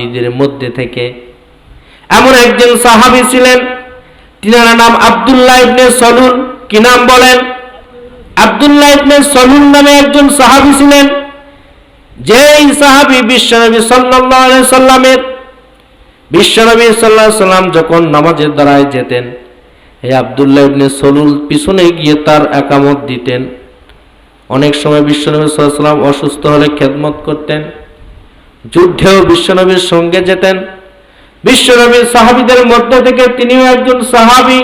সাহাবিদের মধ্যে থেকে। এমন একজন সাহাবি ছিলেন, তিনার নাম আব্দুল্লাহ ইবনে সলুল। কি নাম বলেন? আব্দুল্লাহ ইবনে সলুল নামে একজন সাহাবি ছিলেন, যেই সাহাবি বিশ্বনবী আলাইহি সাল্লামের। বিশ্বনবী আলাইহি সাল্লাম যখন নামাজের দ্বারায় যেতেন, এই আব্দুল্লাহ ইবনে সলুল পিছনে গিয়ে তার একামত দিতেন। অনেক সময় বিশ্বনবী আলাইহি সাল্লাম অসুস্থ হলে খেদমত করতেন। যুদ্ধেও বিশ্বনবীর সঙ্গে যেতেন। বিশ্বনবীর সাহাবিদের মধ্য থেকে তিনিও একজন সাহাবি।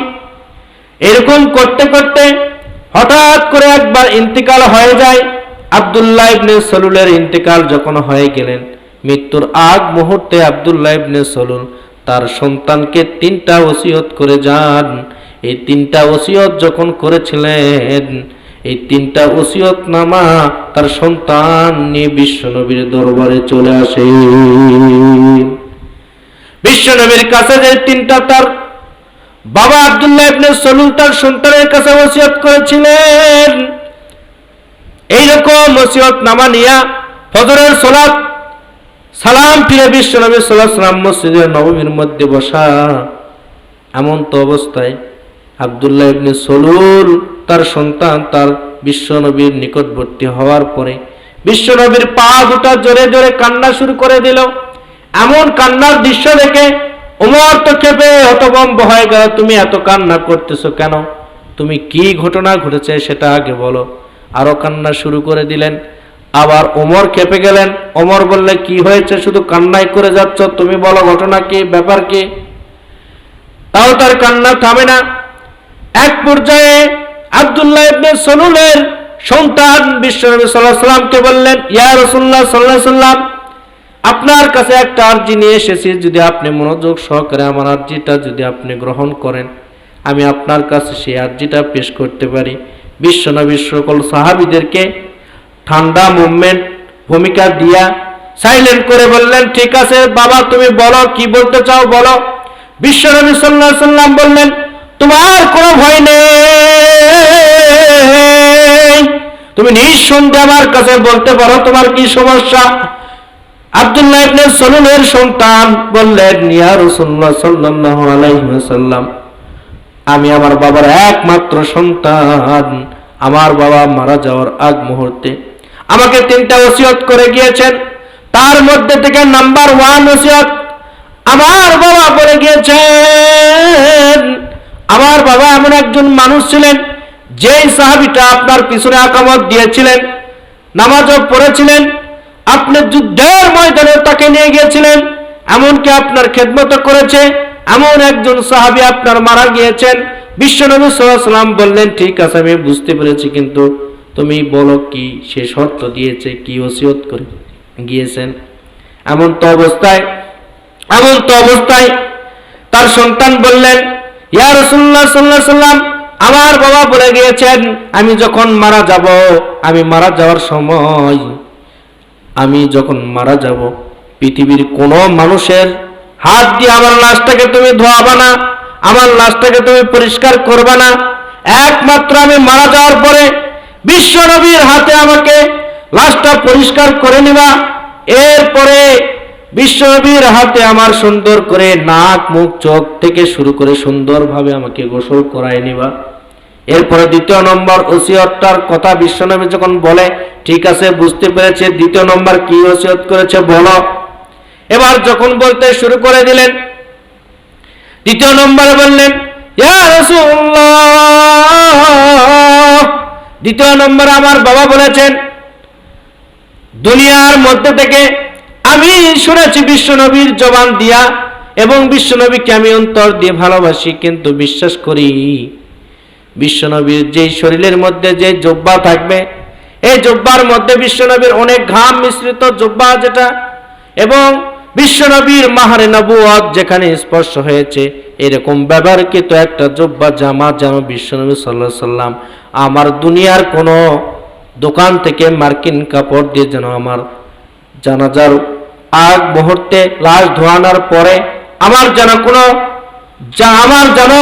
এরকম করতে করতে হঠাৎ করে একবার ইন্তিকাল হয়ে যায়। আব্দুল্লাহ ইবনে সলুলের ইন্তিকাল যখন হয়ে গেলেন, মৃত্যুর আগ মুহূর্তে আব্দুল্লাহ ইবনে সলুল তার সন্তানকে তিনটা ওসিয়ত করে যান। এই তিনটা ওসিয়ত যখন করেছিলেন এই তিনটা ওসিয়ত নামা তার সন্তান নিয়ে বিশ্বনবীর দরবারে চলে আসে। বিশ্বনবীর কাছে যে তিনটা তার বাবা আব্দুল্লাহ ইবনে সলুল তার সন্তানের কাছে ওসিয়ত করেছিলেন। এইরকম ওসিয়ত নামা নিয়া ফজরের সালাত, সালাম ফিরে বিশ্বনবী সাল্লাল্লাহু আলাইহি সাল্লাম মসজিদের নবমীর মধ্যে বসা। এমন তো অবস্থায় আব্দুল্লাহ ইবনে সলুল তার সন্তান, তার বিশ্বনবীর নিকটবর্তী হওয়ার পরে বিশ্বনবীর পা দুটা জোরে জোরে কান্না শুরু করে দিল। এমন কান্নার দৃশ্য দেখে ওমর তো খেপে হতবম্ব হয়ে গেল, তুমি এত কান্না করতেছো কেন? তুমি কি ঘটনা ঘটেছে সেটা আগে বলো। আরও কান্না শুরু করে দিলেন। আবার ওমর খেপে গেলেন। ওমর বললে, কি হয়েছে? শুধু কান্নাই করে যাচ্ছ? তুমি বলো ঘটনা কি? ব্যাপার কি? তাও তার কান্না থামে না। এক পর্যায়ে আব্দুল্লাহ ইবনে সলুলের সন্তান বিশ্বনবী আলাইহি সাল্লামকে বললেন, ইয়া রাসূলুল্লাহ সাল্লাল্লাহু আলাইহি সাল্লাম, আপনার কাছে একটা আর্জি নিয়ে এসেছি, যদি আপনি মনোযোগ সহকারে আমার আর্জিটা যদি আপনি গ্রহণ করেন, আমি আপনার কাছে সেই আর্জিটা পেশ করতে পারি। বিশ্বনবীর সকল সাহাবিদেরকে ঠান্ডা মুভমেন্ট ভূমিকা দিয়া সাইলেন্ট করে বললেন, ঠিক আছে, বাবা, তুমি বলো, কি বলতে চাও বলো? বিশ্বনবী আলাইহি সাল্লাম বললেন তোমার কোনো ভয় নেই। তুমি নিঃসন্দেহে আমার কাছে বলতে পারো, তোমার কি সমস্যা? আব্দুল্লাহ ইবনে সন্তান বললেন রাসূলুল্লাহ সাল্লাল্লাহু আলাইহি ওয়াসাল্লাম, আমি আমার বাবার একমাত্র সন্তান। আমার বাবা মারা যাওয়ার আগ মুহূর্তে আমাকে তিনটা ওসিয়ত করে গিয়েছেন। তার মধ্যে থেকে নাম্বার ওয়ান ওসিয়ত আমার বাবা বলে গিয়েছেন। একজন মানুষ ছিলেন, যেই সাহাবিটা আপনার পিছনে আকামত দিয়েছিলেন, নামাজও পড়েছিলেন, আপনি যুদ্ধের ময়দানে তাকে নিয়ে গিয়েছিলেন, এমনকি আপনার খেদমত করেছে, এমন একজন সাহাবি আপনার মারা গিয়েছেন বিশ্বনবী সাল্লাম বললেন, ঠিক আছে, আমি বুঝতে পেরেছি, কিন্তু তুমি বলো কি সে শর্ত দিয়েছে, কি ওসিয়ত করে গিয়েছেন? এমন তো অবস্থায়, এমন তো অবস্থায় তার সন্তান বললেন ইয়া রসুল্লাহ সাল্লাহ সাল্লাম আমার বাবা বলে গিয়েছেন, আমি যখন মারা যাব, আমি মারা যাওয়ার সময়, আমি যখন মারা যাব, পৃথিবীর কোনো মানুষের হাত দিয়ে আমার লাশটাকে তুমি ধোয়াবা না, আমার লাশটাকে তুমি পরিষ্কার করবে না, একমাত্র আমি মারা যাওয়ার পরে বিশ্ব নবীর হাতে আমাকে লাশটা পরিষ্কার করে নিবা, এরপরে বিশ্বনবীর হাতে আমার সুন্দর করে নাক, মুখ, চোখ থেকে শুরু করে সুন্দরভাবে আমাকে গোসল করায় নিবা। এরপরে দ্বিতীয় নম্বর ওসিয়তটার কথা বিশ্বনবী যখন বলে, ঠিক আছে, বুঝতে পেরেছে, দ্বিতীয় নম্বর কি ওসিয়ত করেছে বলো। এবার যখন বলতে শুরু করে দিলেন, দ্বিতীয় নম্বরে বললেন দ্বিতীয় নম্বরে আমার বাবা বলেছেন, দুনিয়ার মধ্যে থেকে আমি শুনেছি বিশ্বনবীর জবান দিয়া এবং বিশ্বনবীকে আমি অন্তর দিয়ে ভালোবাসি, কিন্তু বিশ্বাস করি বিশ্বনবীর যে শরীরের মধ্যে যে জব্বা থাকবে, এই জব্বার মধ্যে বিশ্বনবীর অনেক ঘাম মিশ্রিত জব্বা যেটা এবং বিশ্বনবীর মাহারে নবুয়াত যেখানে স্পর্শ হয়েছে, এরকম ব্যবহারকৃত একটা জব্বা জামা যেন বিশ্বনবী সাল্লাহ সাল্লাম আমার দুনিয়ার কোনো দোকান থেকে মার্কিন কাপড় দিয়ে যেন আমার জানাজার আগ মুহূর্তে লাশ ধোয়ানোর পরে আমার যেন কোনো যা আমার যেন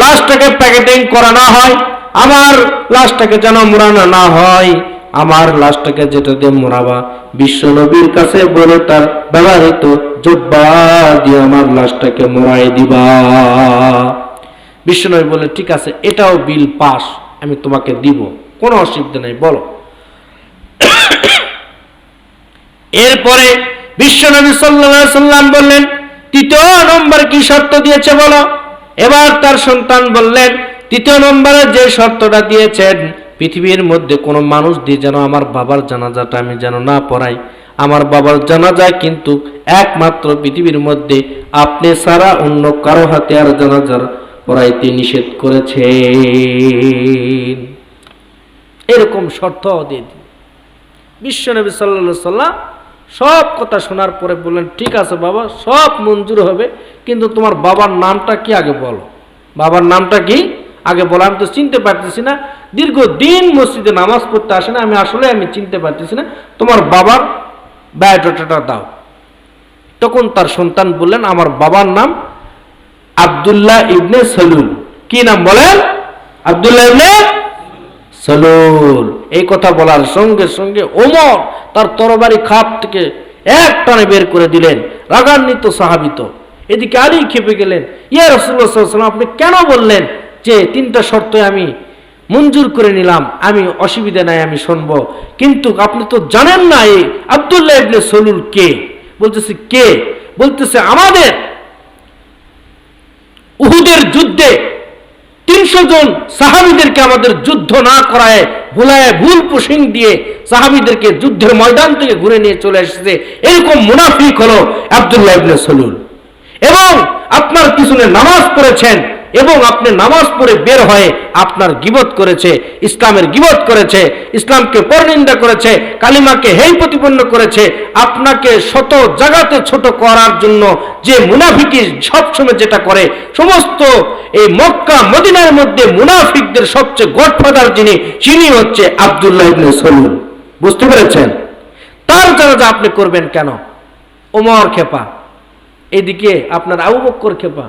লাশটাকে প্যাকেটিং করা না হয়, আমার লাশটাকে যেন মোড়ানো না হয়, আমার লাশটাকে যেটা দিয়ে মোড়াবা, বিশ্ব নবীর কাছে বলে তার ব্যবহৃত জব্বা দিয়ে আমার লাশটাকে মোড়াই দিবা। বিশ্বনবী বলে, ঠিক আছে, এটাও বিল পাস, আমি তোমাকে দিব, কোনো অসুবিধা নেই, বলো। এরপরে বিশ্বনবী সাল্লাল্লাহু সাল্লাম বললেন, তৃতীয় নম্বর কি শর্ত দিয়েছে বলো? এবার তার সন্তান বললেন, তৃতীয় নম্বরে যে শর্তটা দিয়েছেন, পৃথিবীর মধ্যে কোনো মানুষ দিয়ে যেন আমার বাবার জানাজাটা আমি যেন না পড়াই। আমার বাবার জানাজায় কিন্তু একমাত্র পৃথিবীর মধ্যে আপনি ছাড়া অন্য কারও হাতে আর জানাজার পড়াইতে নিষেধ করেছেন। এরকম শর্ত দিয়ে দিন বিশ্বনবী সাল্লা সাল্লাম সব কথা শোনার পরে বললেন, ঠিক আছে বাবা, সব মঞ্জুর হবে, কিন্তু তোমার বাবার নামটা কি আগে বলো? বাবার নামটা কি আগে বলো? আমি তো চিনতে পারতেছি না দীর্ঘ দিন মসজিদে নামাজ পড়তে আসে না, আমি আসলে আমি চিনতে পারতেছি না, তোমার বাবার বায়োডাটাটা দাও। তখন তার সন্তান বললেন, আমার বাবার নাম আবদুল্লাহ ইবনে সলুল। কি নাম বলেন? আবদুল্লাহ ইবনে সলুল। এই কথা বলার সঙ্গে সঙ্গে ওমর তার তরবারি খাপ থেকে এক টানে বের করে দিলেন, রাগান্বিত সাহাবিত। এদিকে আলী খেপে গেলেন, ইয়া রসুল্লাহাম আপনি কেন বললেন যে তিনটা শর্ত আমি মঞ্জুর করে নিলাম? আমি অসুবিধা নাই, আমি শুনব। কিন্তু আপনি তো জানেন না এই আবদুল্লাহ ইবনে সলুল কে? বলতেছে কে? বলতেছে, আমাদের উহুদের যুদ্ধে তিনশো জন সাহাবিদেরকে আমাদের যুদ্ধ না করায় ভুলায় ভুল পুশিং দিয়ে সাহাবিদেরকে যুদ্ধের ময়দান থেকে ঘুরে নিয়ে চলে এসেছে। এরকম মুনাফিক হলো আবদুল্লাহ ইবনে সলুল। এবং আপনার পিছনে নামাজ পড়েছেন এবং আপনি নামাজ পড়ে বের হয়ে আপনার গিবত করেছে, ইসলামের গিবত করেছে, ইসলামকে পরনিন্দা করেছে, কালিমাকে হেই প্রতিপন্ন করেছে, আপনাকে শত জায়গাতে ছোট করার জন্য যে মুনাফিকি সবসময় যেটা করে, সমস্ত এই মক্কা, মদিনার মধ্যে মুনাফিকদের সবচেয়ে গডফাদার যিনি, তিনি হচ্ছে আবদুল্লাহ ইবনে সলুল। বুঝতে পেরেছেন? তার জানাজা আপনি করবেন কেন? ওমর খেপা। এদিকে আপনার আবু বক্কর খেপা।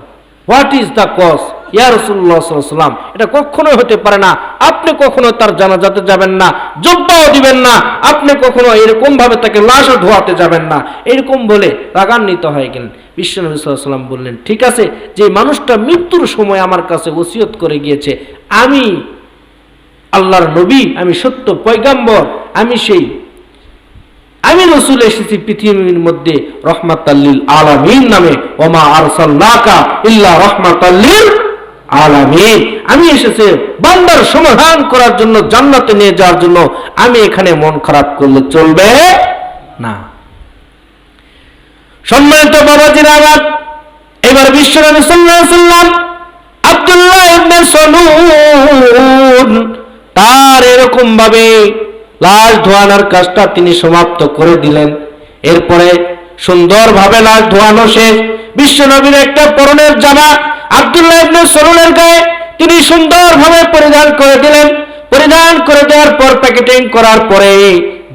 হোয়াট ইজ দ্য কজ ইয়া রসুল্লাহাম এটা কখনোই হতে পারে না। আপনি কখনো তার জানাজাতে যাবেন না জব্বাও দিবেন না। আপনি কখনো এরকম ভাবে তাকে লাশও ধোয়াতে যাবেন না। এরকম বলে রাগান্বিত হয়ে গেলেন। বিশ্বনবী সাল্লাম বললেন, ঠিক আছে, যে মানুষটা মৃত্যুর সময় আমার কাছে ওসিয়ত করে গিয়েছে, আমি আল্লাহর নবী, আমি সত্য পয়গাম্বর, আমি সেই। আমি রসুল এসেছি পৃথিবীর মধ্যে রহমাতাল্লিল আলামিন নামে, ওমা আরসালনাকা ইল্লা রহমাতাল্লিল আলামিন। আমি এসেছে বান্দার সমাধান করার জন্য, জান্নাতে নিয়ে যাওয়ার জন্য। আমি এখানে মন খারাপ করলে চলবে না। সম্মানিত বাবাজির আবার, এবার বিশ্বনবী সাল্লাল্লাহু আলাইহি আব্দুল্লাহ ইবনে সলুন তার এরকম ভাবে লাশ ধোয়ানোর কাজটা তিনি সমাপ্ত করে দিলেন। এরপরে সুন্দরভাবে লাশ ধোয়ানো শেষ। বিশ্বনবীর একটা পরনের জামা আব্দুল্লাহ ইবনে সলুনের গায়ে তিনি সুন্দরভাবে পরিধান করে দিলেন। পরিধান করে দেওয়ার পর প্যাকেটিং করার পরে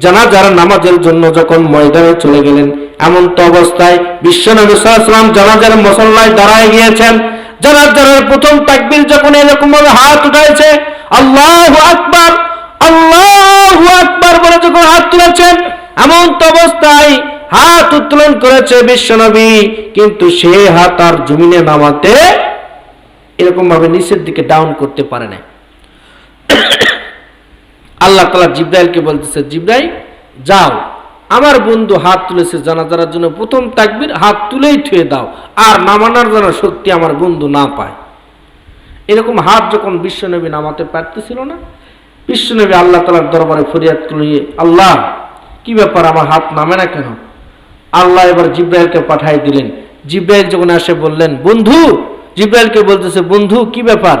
জানাজার নামাজের জন্য যখন ময়দানে চলে গেলেন, এমন তো অবস্থায় বিশ্বনবী সাল্লাম জানাজার মসল্লায় দাঁড়ায় গিয়েছেন। জানাজারের প্রথম তাকবীর যখন এরকম ভাবে হাত উঠাইছে আল্লাহ আকবার, আল্লাহু আকবার বলে যখন হাত তুলেছেন, এমন তো অবস্থায় হাত উত্তোলন করেছে বিশ্বনবী, কিন্তু সে হাত আর জমিনে নামাতে এরকম ভাবে নিচের দিকে ডাউন করতে পারে না আল্লাহ তালা জিব্রাইলকে বলতেছে, জিব্রাইল, যাও, আমার বন্ধু হাত তুলেছে জানাজার জন্য, প্রথম তাকবির হাত তুলেই থুয়ে দাও, আর নামানোর যেন সত্যি আমার বন্ধু না পায়। এরকম হাত যখন বিশ্বনবী নামাতে পারতেছিল না, বিশ্বনবী আল্লাহ তালার দরবারে ফরিয়াদ তুলিয়ে, আল্লাহ, কি ব্যাপার আমার হাত নামে না কেন? আল্লাহ এবার জিব্রাইলকে পাঠাই দিলেন। জিব্রাইল যখন আসে বললেন, বন্ধু, জিব্রাইলকে বলতেছে, বন্ধু, কি ব্যাপার?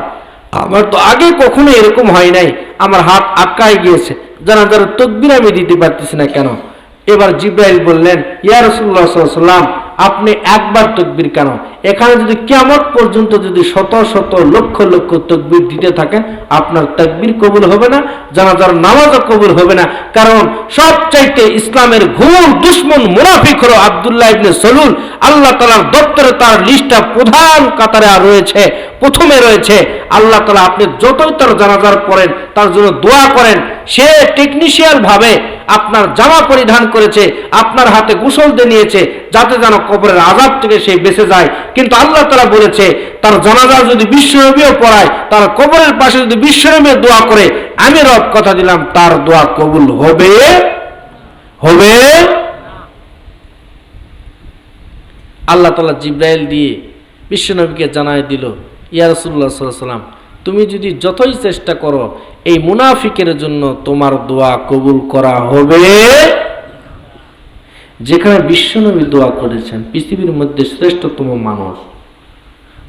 আমার তো আগে কখনো এরকম হয় নাই। আমার হাত আটকায় গিয়েছে। জানা যারা তকবির আমি দিতে পারতেছি না কেন? এবার জিব্রাইল বললেন, ইয়া রসুল্লাহ সাল্লাম আপনি একবার তকবির কেন? এখানে যদি কেমন পর্যন্ত যদি শত শত লক্ষ লক্ষ তকবির দিতে থাকেন আপনার তকবির কবুল হবে না, জানাজার নামাজও কবুল হবে না। কারণ সবচাইতে ইসলামের ঘুর দুশ্মন মুনাফিক হলো আবদুল্লাহ ইবনে সলুল। আল্লাহ তালার দপ্তরে তার লিস্টটা প্রধান কাতারে আর রয়েছে। প্রথমে রয়েছে, আল্লাহ তালা আপনি যতই তার জানাজার পড়েন তার জন্য দোয়া করেন, সে টেকনিশিয়ান ভাবে আপনার জামা পরিধান করেছে, আপনার হাতে গোসল দিয়ে নিয়েছে, যাতে যেন কবরের আজাব থেকে সে বেঁচে যায়। কিন্তু আল্লাহ তালা বলেছে, তার জানাজা যদি বিশ্বনবীও পড়ায়, তার কবরের পাশে যদি বিশ্বনবীও দোয়া করে, আমি রব কথা দিলাম, তার দোয়া কবুল হবে? হবে? আল্লাহ তালা জিব্রাইল দিয়ে বিশ্বনবীকে জানাই দিল ইয়া রসুল্লাহ সাল্লাম তুমি যদি যতই চেষ্টা করো, এই মুনাফিকের জন্য তোমার দোয়া কবুল করা হবে। যেখানে বিশ্বনবী দোয়া করেছেন, পৃথিবীর মধ্যে শ্রেষ্ঠতম মানুষ।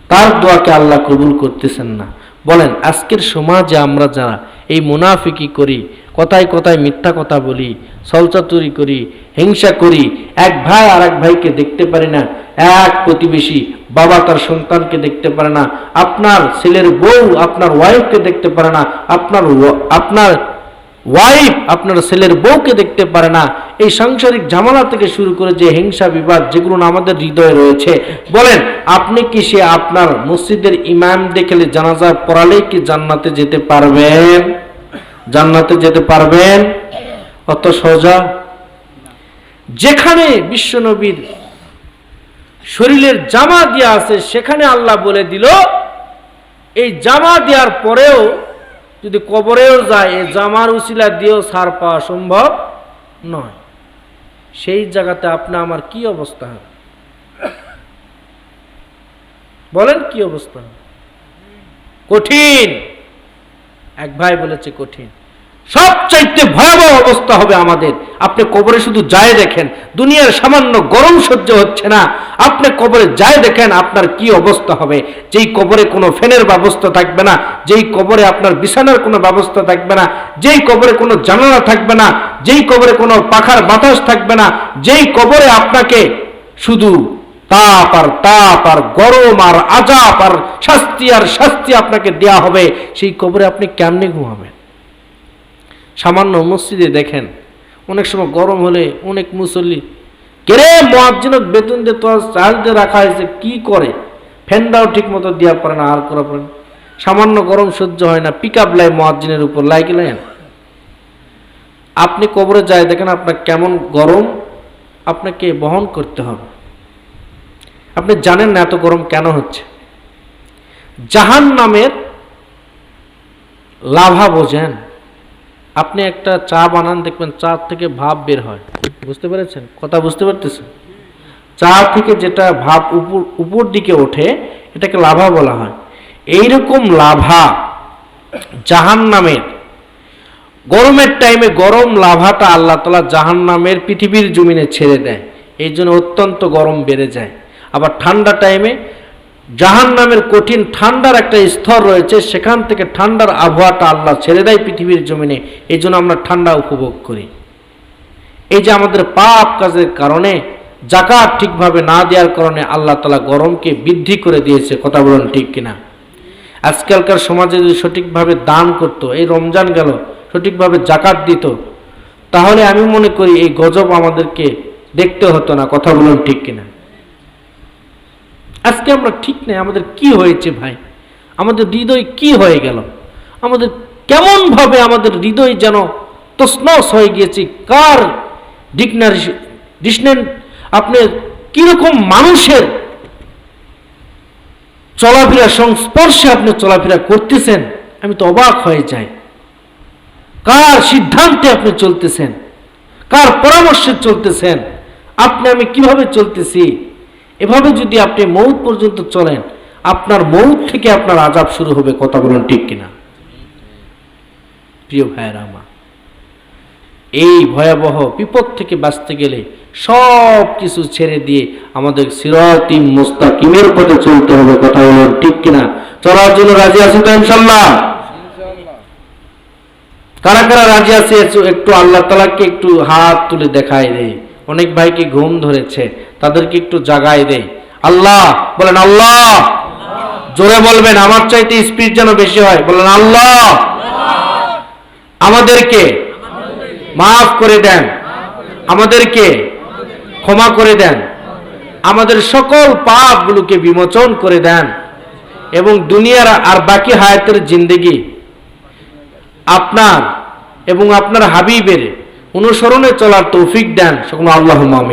তার দোয়াকে আল্লাহ কবুল করতেছেন না। বলেন, আজকের সমাজে আমরা যারা এই মুনাফিকি করি কথায় কথায় মিথ্যা কথা বলি সলচাতুরি করি, হিংসা করি। এক ভাই আর এক ভাইকে দেখতে পারি না। এক প্রতিবেশী বাবা তার সন্তানকে দেখতে পারে না। আপনার ছেলের বউ আপনার ওয়াইফকে দেখতে পারে না। আপনার আপনার ওয়াইফ আপনার ছেলের বউকে দেখতে পারে না। এই সাংসারিক ঝামেলা থেকে শুরু করে যে হিংসা বিবাদ, যেগুলো আমাদের হৃদয়ে রয়েছে। বলেন, আপনি কি সে আপনার মসজিদের ইমাম দেখলে জানাজা পড়ালেই কি জান্নাতে যেতে পারবেন? জান্নাতে যেতে পারবেন। অত সোজা। যেখানে বিশ্বনবীর শরীরের জামা দেওয়া আছে, সেখানে আল্লাহ বলে দিল, এই জামা দেওয়ার পরেও যদি কবরেও যায়, এই জামার উচিলা দিয়েও সার পাওয়া সম্ভব নয়। সেই জায়গাতে আপনি আমার কি অবস্থা? হবে বলেন কি অবস্থা? কঠিন। এক ভাই বলেছে কঠিন। সবচাইতে ভয়াবহ অবস্থা হবে আমাদের। আপনি কবরে শুধু যায় দেখেন, দুনিয়ার সামান্য গরম সহ্য হচ্ছে না। আপনি কবরে যায় দেখেন, আপনার কি অবস্থা হবে। যেই কবরে কোনো ফ্যানের ব্যবস্থা থাকবে না, যেই কবরে আপনার বিছানার কোনো ব্যবস্থা থাকবে না, যেই কবরে কোনো জানালা থাকবে না, যেই কবরে কোনো পাখার বাতাস থাকবে না, যেই কবরে আপনাকে শুধু তাপ আর তাপ আর গরম আর আজাব আর শাস্তি আর শাস্তি আপনাকে দেয়া হবে, সেই কবরে আপনি কেমনে ঘুমাবেন? সামান্য মসজিদে দেখেন। অনেক সময় গরম হলে অনেক মুসল্লি কেরে মহাজনক বেতন দিয়ে তো, চার্জ দিয়ে রাখা হয়েছে, কি করে? ফ্যানটাও ঠিক মতো দেওয়া পারে না, আর করা পারে। সামান্য গরম সহ্য হয় না পিক আপ লাই মহাজিনের উপর লাইগলেন আপনি কবরে যায় দেখেন আপনার কেমন গরম, আপনাকে বহন করতে হবে। আপনি জানেন না এত গরম কেন হচ্ছে। জাহান নামের লাভা বোঝেন। আপনি একটা চা বানান, দেখবেন চা থেকে ভাব বের হয়। বুঝতে পেরেছেন? কথা বুঝতে পারতেছেন? চা থেকে যেটা ভাব উপর উপর দিকে ওঠে, এটাকে লাভা বলা হয়। এইরকম লাভা জাহান নামের গরমের টাইমে গরম লাভাটা আল্লাহ তালা জাহান নামের পৃথিবীর জমিনে ছেড়ে দেয়। এই জন্য অত্যন্ত গরম বেড়ে যায়। আবার ঠান্ডা টাইমে জাহান নামের কঠিন ঠান্ডার একটা স্তর রয়েছে, সেখান থেকে ঠান্ডার আবহাওয়াটা আল্লাহ ছেড়ে দেয় পৃথিবীর জমিনে। এই জন্য আমরা ঠান্ডা উপভোগ করি। এই যে আমাদের পাপ কাজের কারণে, জাকাত ঠিকভাবে না দেওয়ার কারণে আল্লাহ তালা গরমকে বৃদ্ধি করে দিয়েছে, কথা বলুন ঠিক কিনা? আজকালকার সমাজে যদি সঠিকভাবে দান করতো, এই রমজান গেল, সঠিকভাবে জাকাত দিত, তাহলে আমি মনে করি এই গজব আমাদেরকে দেখতে হতো না, কথা বলুন ঠিক কিনা? আজকে আমরা ঠিক নেই, আমাদের কি হয়েছে ভাই? আমাদের হৃদয় কি হয়ে গেল? আমাদের কেমন ভাবে আমাদের হৃদয় যেন তসনস হয়ে গিয়েছে? কার ডিকনারি ডিকশনারি আপনি কীরকম মানুষের চলাফেরা সংস্পর্শে আপনি চলাফেরা করতেছেন? আমি তো অবাক হয়ে যাই। কার সিদ্ধান্তে আপনি চলতেছেন? কার পরামর্শে চলতেছেন? আপনি আমি কীভাবে চলতেছি? এভাবে যদি আপনি মৌত পর্যন্ত চলেন, আপনার মৌত থেকে আপনার আজাব শুরু হবে, কথা বলুন ঠিক কিনা? প্রিয় ভাইয়েরা আমার, এই ভয়াবহ বিপদ থেকে বাঁচতে গেলে সব কিছু ছেড়ে দিয়ে আমাদের সিরাতিম মুস্তাকিমের পথে চলতে হবে, কথা বলুন ঠিক কিনা? চলার জন্য রাজি আছি তো ইনশাল্লাহ কারা কারা রাজি আছে একটু- একটু আল্লাহ তালাকে একটু হাত তুলে দেখায় দেয় অনেক ভাইকে ঘুম ধরেছে, তাদেরকে একটু জাগায় দেয় আল্লাহ, বলেন, আল্লাহ। জোরে বলবেন, আমার চাইতে স্পিড যেন বেশি হয়, বলেন, আল্লাহ। আমাদেরকে মাফ করে দেন। আমাদেরকে ক্ষমা করে দেন। আমাদের সকল পাপগুলোকে বিমোচন করে দেন। এবং দুনিয়ার আর বাকি হায়াতের জিন্দেগি আপনার এবং আপনার হাবিবের অনুসরণে চলার তৌফিক দেন। সকল আল্লাহ মামি